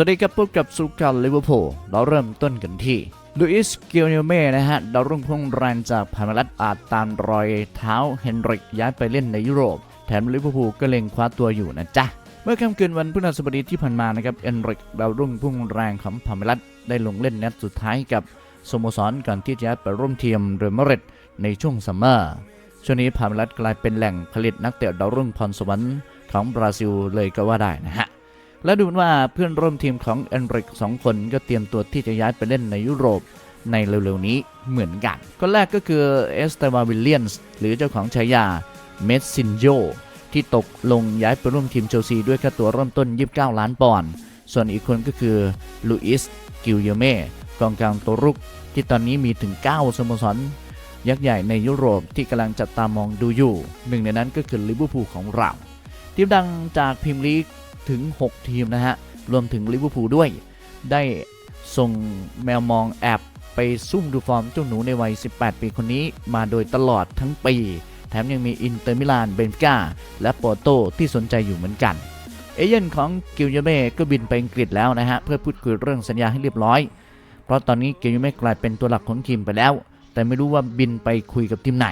วัสดีครับพบกับสุกันลิเวอร์พูลเราเริ่มต้นกันที่ลูอิสเกียวเนเม่นะฮะดาวรุ่งพุ่งแรงจากพามารัตอาจตามรอยเท้าเฮนริกย้ายไปเล่นในยุโรป แถมลิเวอร์พูลก็เล็งคว้าตัวอยู่นะจ๊ะ เมื่อค่ำคืนวันพฤหัสบดีที่ผ่านมานะครับเอนริกดาวรุ่งพุ่งแรงของพามารัตได้ลงเล่นนัดสุดท้ายกับสโมสรก่อนที่จะย้ายไปร่วมทีมเรอัลมาดริดในช่วงซัมเมอร์ช่วงนี้พามารัตกลายเป็นแหล่งผลิตนักเตะดาวรุ่งพรสวรรค์ของบราซิลเลยก็ว่าได้นะฮะ และดูนว่าเพื่อนร่วมทีมของเอนริกสองคนก็เตรียมตัวที่จะย้ายไปเล่นในยุโรปในเร็วๆนี้เหมือนกัน คนแรกก็คือเอสเตวาวิลเลียนส์หรือเจ้าของฉายาเมสซินโยที่ตกลงย้ายไปร่วมทีมเชลซีด้วยค่าตัวเริ่มต้น 29 ล้านปอนด์ส่วนอีกคนก็คือลูอิสกิลเยเม่กองกลางตัวรุก ที่ตอนนี้มีถึง 9 สโมสรยักษ์ใหญ่ในยุโรปที่กำลังจับตามองดูอยู่ หนึ่งในนั้นก็คือลิเวอร์พูลของเราทีมดังจากพรีเมียร์ลีก ถึง 6 ทีมนะฮะ รวมถึงลิเวอร์พูลด้วย ได้ส่งแมวมองแอบไปซุ่มดูฟอร์มเจ้าหนูในวัย 18 ปีคนนี้มาโดยตลอดทั้งปี แถมยังมีอินเตอร์มิลาน เบนก้าและโปโตที่สนใจอยู่เหมือนกัน เอเย่นของกิลเยเม่ก็บินไปอังกฤษแล้วนะฮะ เพื่อพูดคุยเรื่องสัญญาให้เรียบร้อย เพราะตอนนี้กิลเยเม่กลายเป็นตัวหลักของทีมไปแล้ว แต่ไม่รู้ว่าบินไปคุยกับทีมไหน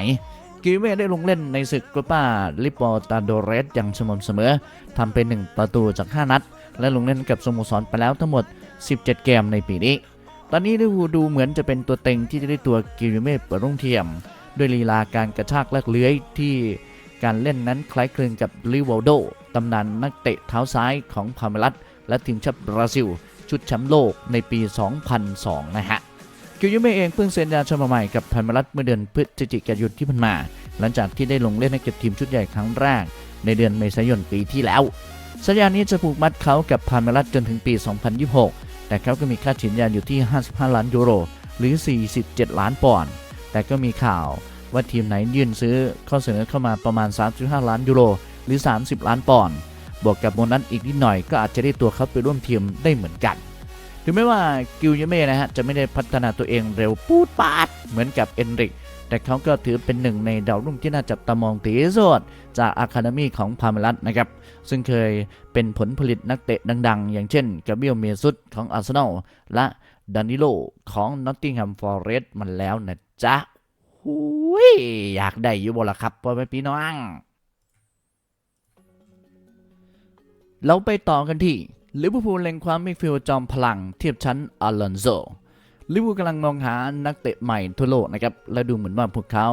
กิลเม่ได้ลงเล่นในศึกโกป้าลิปอตาโดเรสอย่างสม่ำเสมอทำไป1ประตูจาก 5 นัด และลงเล่นกับสโมสรไปแล้วทั้งหมด 17 เกมในปีนี้ ตอนนี้ลิเวอร์พูลดูเหมือนจะเป็นตัวเต็งที่จะได้ตัวกิลเม่เปิดรุ่งเทียม ด้วยลีลาการกระชากแลกเลื้อยที่การเล่นนั้นคล้ายคลึงกับลิวาลโดตำนานนักเตะเท้าซ้ายของพาเมลัสและทีมชาติบราซิล ชุดแชมป์โลกในปี 2002 นะฮะ กิลยูเม่เองเพิ่งเซ็นยาฉบับใหม่กับพันมรัตเมื่อเดือนพฤศจิกายนที่ผ่านมา หลังจากที่ได้ลงเล่นให้กับทีมชุดใหญ่ครั้งแรก ในเดือนเมษายนปีที่แล้ว สัญญานี้จะผูกมัดเขากับพันมรัตจนถึงปี 2026 แต่เขาก็มีค่าฉีดยาอยู่ที่ 55 ล้านยูโร หรือ 47 ล้านปอนด์ แต่ก็มีข่าวว่าทีมไหนยื่นซื้อข้อเสนอเข้ามาประมาณ 3.5 ล้านยูโร หรือ 30 ล้านปอนด์ บวกกับโบนัสอีกนิดหน่อยก็อาจจะได้ตัวเขาไปร่วมทีมได้เหมือนกัน ถึงแม้ว่ากิลเยเม่นะฮะจะไม่ได้พัฒนาตัวเองเร็วปูดปาด เหมือนกับเอนริก แต่เขาก็ถือเป็นหนึ่งในดาวรุ่งที่น่าจับตามองตีสุดจากอะคาเดมีของพาเมลัสนะครับ ซึ่งเคยเป็นผลผลิตนักเตะดัง ๆ อย่างเช่นกาเบียลเมซุสของอาร์เซนอลและดานิโลของนอตติงแฮมฟอร์เรสต์มันแล้วนะจ๊ะหุยอยากได้อยู่บ่ละครับพ่อแม่พี่น้องเราไปต่อกันที่ ลิเวอร์พูลเล็งความมิดฟิลด์จอมพลังเทียบชั้นอลอนโซลิเวอร์พูลกำลังมองหานักเตะใหม่ทั่วโลกนะครับ และดูเหมือนว่าพวกเขา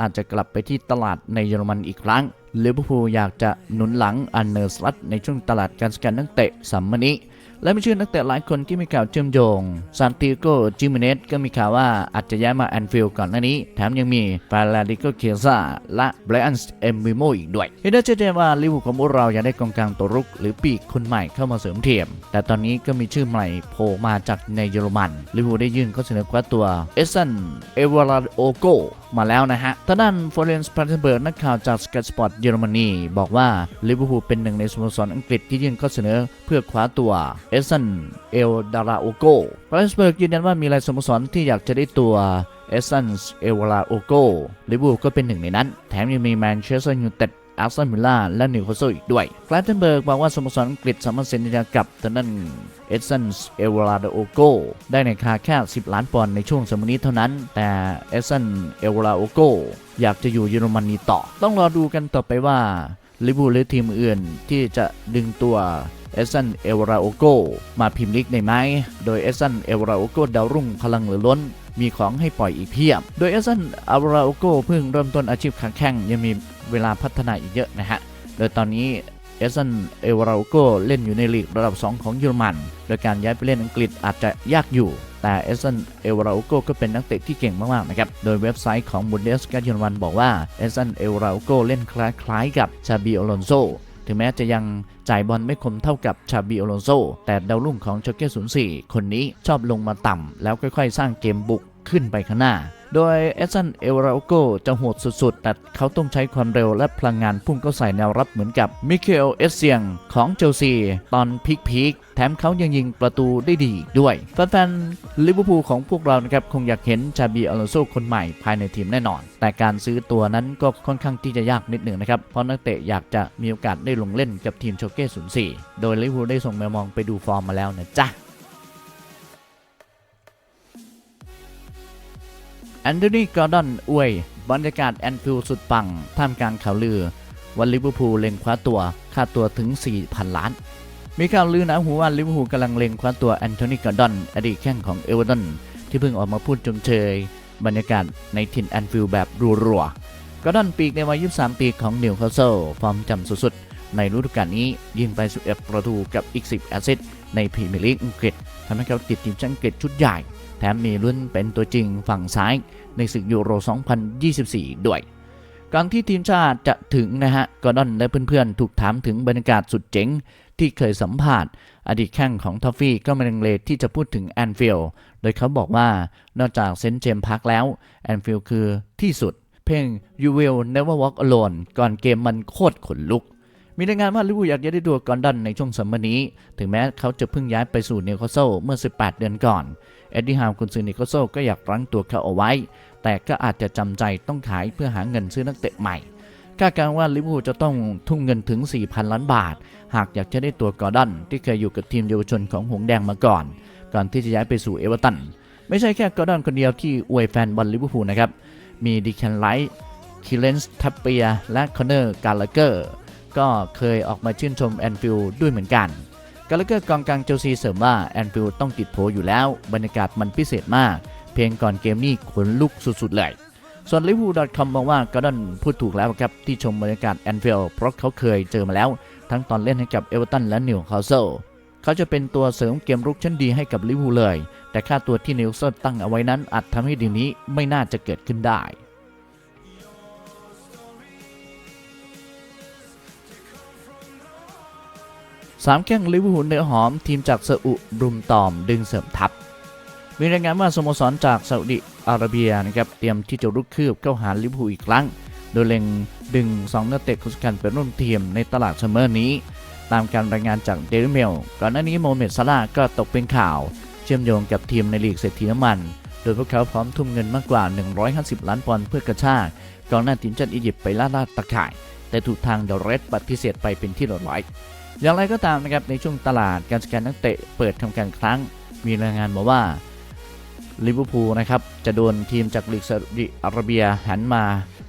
อาจจะกลับไปที่ตลาดในเยอรมันอีกครั้งลิเวอร์พูลอยากจะหนุนหลังอันเนอร์สลัตในช่วงตลาดการสแกนนักเตะสัมมนี้ และไม่เชื่อนักเตะหลายคนที่มีข่าวเชื่อมโยงซานติโกจิมิเนสก็มีข่าวว่าอาจจะย้ายมาแอนฟิลด์ก่อนหน้านี้ แถมยังมีฟาลาดิโกเคียซาและไบรอันเอมบิโมอีกด้วยเห็นได้ชัดเจนว่าลิเวอร์พูลของพวกเราอยากได้กองกลางตัวรุก หรือปีกคนใหม่เข้ามาเสริมเทียม แต่ตอนนี้ก็มีชื่อใหม่โผล่มาจากในเยอรมันลิเวอร์พูลได้ยื่นข้อเสนอคว้าตัวเอซันเอวาราโอโก มาแล้วนะฮะทางด้านฟอเรนส์พาร์เทเบิร์กนักข่าวจากสกตสปอร์ตเยอรมนีบอกว่าลิเวอร์พูลเป็นหนึ่งในสโมสรอังกฤษที่ยื่นข้อเสนอเพื่อคว้าตัวเอซันเอลดาราโอโกฟอเรนส์เบิร์กยืนยันว่ามีหลายสโมสรที่อยากจะได้ตัวเอซันเอลลาโอโกลิเวอร์พูลก็เป็นหนึ่งในนั้น แถมยังมีแมนเชสเตอร์ยูไนเต็ด อาร์เซนอลมิลล่าและนิวคาสเซิลอีกด้วยกลาเทนเบิร์กบอกว่าสโมสรอังกฤษสามารถเซ็นสัญญากับทางด้านเอเซนส์เอวาราโดโอโกได้ในราคาแค่ 10 ล้านปอนด์ในช่วงสมัยนี้เท่านั้น แต่เอเซนเอเวาราโอโกอยากจะอยู่เยอรมนีต่อ ต้องรอดูกันต่อไปว่าลิเวอร์พูลหรือทีมอื่นที่จะดึงตัวเอเซนเอวราโอโกมาพิมพ์ลิกในไหมโดยเอเซนเอวราโอโกดาวรุ่งพลังเหลือล้น มีของให้ปล่อยอีกเพียบ โดยเอซันอาวราโอโกเพิ่งเริ่มต้นอาชีพขาแข้งยังมีเวลาพัฒนาอีกเยอะนะฮะ โดยตอนนี้เอซันเอวราโอโกเล่นอยู่ในลีกระดับ 2 ของเยอรมัน โดยการย้ายไปเล่นอังกฤษอาจจะยากอยู่ แต่เอซันเอวราโอโกก็เป็นนักเตะที่เก่งมาก ๆ นะครับ โดยเว็บไซต์ของบุนเดสกาเยอรมันบอกว่าเอซันเอวราโอโกเล่นคล้าย ๆ กับชาบิโอลอนโซถึงแม้จะยังจ่ายบอลไม่คมเท่ากับชาบิโอโลนโซ แต่ดาวรุ่งของเชเก้04 คนนี้ชอบลงมาต่ำ แล้วค่อยๆ สร้างเกมบุก ขึ้นไปข้างหน้า โดยเอซันเอลราโกจะโหดสุดๆ แต่เขาต้องใช้ความเร็วและพลังงานพุ่งเข้าใส่แนวรับเหมือนกับมิเคลเอสเซียงของเชลซี ตอนพีคๆแถมเขายังยิงประตูได้ดีด้วย แฟนๆลิเวอร์พูลของพวกเรานะครับ คงอยากเห็นชาบีอลอนโซคนใหม่ภายในทีมแน่นอน แต่การซื้อตัวนั้นก็ค่อนข้างที่จะยากนิดหนึ่งนะครับ เพราะนักเตะอยากจะมีโอกาสได้ลงเล่นกับทีมโชเก้04โดยลิเวอร์พูลได้ส่งแมวมองไปดูฟอร์มมาแล้วนะจ๊ะ แอนโทนีกอร์ดอนอวย บรรยากาศแอนฟิลสุดปัง ท่ามกลางข่าวลือ วันลิเวอร์พูลเล็งคว้าตัว ค่าตัวถึง 4,000 ล้าน มีข่าวลือหนะหูว่าลิเวอร์พูลกำลังเล็งคว้าตัวแอนโทนีกอร์ดอน อดีตแข้งของเอเวอร์ตันที่เพิ่งออกมาพูดจมเชย บรรยากาศในถิ่นแอนฟิลแบบรัวๆกอร์ดอนปีกในวัย 23 ปีของนิวคาสเซิลฟอร์มจำสุดๆ ในฤดูกาลนี้ยิงไป 11 ประตูกับอีก 10 แอสซิสต์ในพรีเมียร์ลีกอังกฤษทำให้เขาติดทีมชาติอังกฤษชุดใหญ่ แถมมีลุ้นเป็นตัวจริงฝั่งซ้ายในศึกยูโร 2024 ด้วยก่อนที่ทีมชาติจะถึงนะฮะกอร์ดอนและเพื่อนๆ ถูกถามถึงบรรยากาศสุดเจ๋ง ที่เคยสัมผัสอดีตแข้งของทอฟฟี่ก็ไม่ลังเลที่จะพูดถึงแอนฟิลด์โดยเขาบอกว่านอกจากเซนต์เจมส์พาร์คแล้ว แอนฟิลด์คือที่สุด เพลง You Will Never Walk Alone ก่อนเกมมันโคตรขนลุก มีรายงานว่าลิเวอร์พูลอยากจะได้ตัวกอร์ดอนในช่วงซัมมนี้ ถึงแม้เขาจะเพิ่งย้ายไปสู่นิวคาสเซิลเมื่อ 18 เดือนก่อน เอ็ดดี้ฮาวกุนซือนิโคลโซก็อยากรั้งตัวเขาเอาไว้ แต่ก็อาจจะจำใจต้องขายเพื่อหาเงินซื้อนักเตะใหม่คาดการณ์ว่าลิเวอร์พูลจะต้องทุ่มเงินถึง 4,000 ล้านบาท หากอยากจะได้ตัวกอร์ดอนที่เคยอยู่กับทีมเยาวชนของหงส์แดงมาก่อน ก่อนที่จะย้ายไปสู่เอเวอร์ตัน ไม่ใช่แค่กอร์ดอนคนเดียวที่อวยแฟนบอลลิเวอร์พูลนะครับ มีดิแคนไลท์ คิเลนส์ทัปเปีย และคอนเนอร์ กาลาเกอร์ ก็เคยออกมาชื่นชมแอนฟิลด์ด้วยเหมือนกันกาลเกอร์กองกลางเชลซีเสริมว่าแอนฟิลด์ต้องติดโผอยู่แล้ว บรรยากาศมันพิเศษมาก เพลงก่อนเกมนี่ขนลุกสุดๆเลยส่วนลิเวอร์พูล .com มองว่ากอร์ดอนพูดถูกแล้วครับที่ชมบรรยากาศแอนฟิลด์เพราะเขาเคยเจอมาแล้ว ทั้งตอนเล่นให้กับเอเวอร์ตันและนิวคาสเซิลเขาจะเป็นตัวเสริมเกมรุกชั้นดีให้กับลิเวอร์พูลเลย แต่ค่าตัวที่นิวคาสเซิลตั้งเอาไว้นั้นอาจทำให้ดีนี้ไม่น่าจะเกิดขึ้นได้ สามแข้งลิเวอร์พูลเนื้อหอมทีมจากซาอุรุมตอมดึงเสริมทัพ มีรายงานว่าสโมสรจากซาอุดิอาระเบียนะครับเตรียมที่จะรุกคืบเข้าหาลิเวอร์พูลอีกครั้ง โดยเล็งดึง2นักเตะคนสำคัญไปร่วมทีมในตลาดซัมเมอร์นี้ ตามการรายงานจากเดลิเมลก่อนหน้านี้โมเมดซาลาก็ตกเป็นข่าว เชื่อมโยงกับทีมในลีกเศรษฐีน้ำมัน โดยพวกเขาพร้อมทุ่มเงินมากกว่า 150 ล้านปอนด์เพื่อกระชากกองหน้าทีมชาติอียิปต์ไปล่าล่าตะข่าย แต่ถูกทางเดลเรสปฏิเสธไปเป็นที่เรียบร้อย อย่างไรก็ตามนะครับในช่วงตลาดการสแกนนักเตะเปิดทำการครั้ง มีรายงานมาว่าลิเวอร์พูลนะครับจะโดนทีมจากลีกซาอุดิอาระเบียหันมา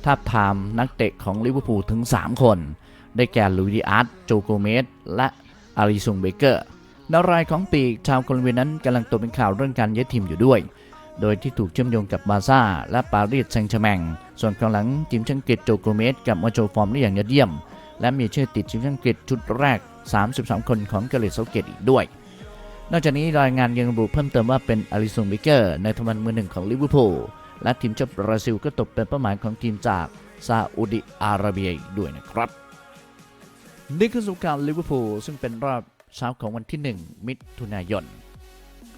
ทาบทามนักเตะของลิเวอร์พูลถึง 3 คน ได้แก่ลุยดิอาร์ตโจโกเมสและอาริซุงเบเกอร์นารายของปีกชาวโคลอมเบียนั้นกำลังตกเป็นข่าวเรื่องการย้ายทีมอยู่ด้วย โดยที่ถูกเชื่อมโยงกับบาร์ซ่าและปารีสแซงต์แชร์แมงส่วนกองหลังทีมชังกฤษโจโกเมสกับมาโชฟอร์มได้อย่างยอดเยี่ยม และมีชื่อติดทีมชังกฤษชุดแรก 33คนของเกาหลีเซเกตอีกด้วย นอกจากนี้รายงานยังระบุเพิ่มเติมว่าเป็นอาริสุนบิเกอร์ในทวันมือหนึ่งของลิเวอร์พูลและทีมชาติบราซิลก็ตกเป็นเป้าหมายของทีมจากซาอุดิอาระเบียอีกด้วยนะครับ นี่คือสงการลิเวอร์พูลซึ่งเป็นรอบเช้าของวันที่ 1 มิถุนายน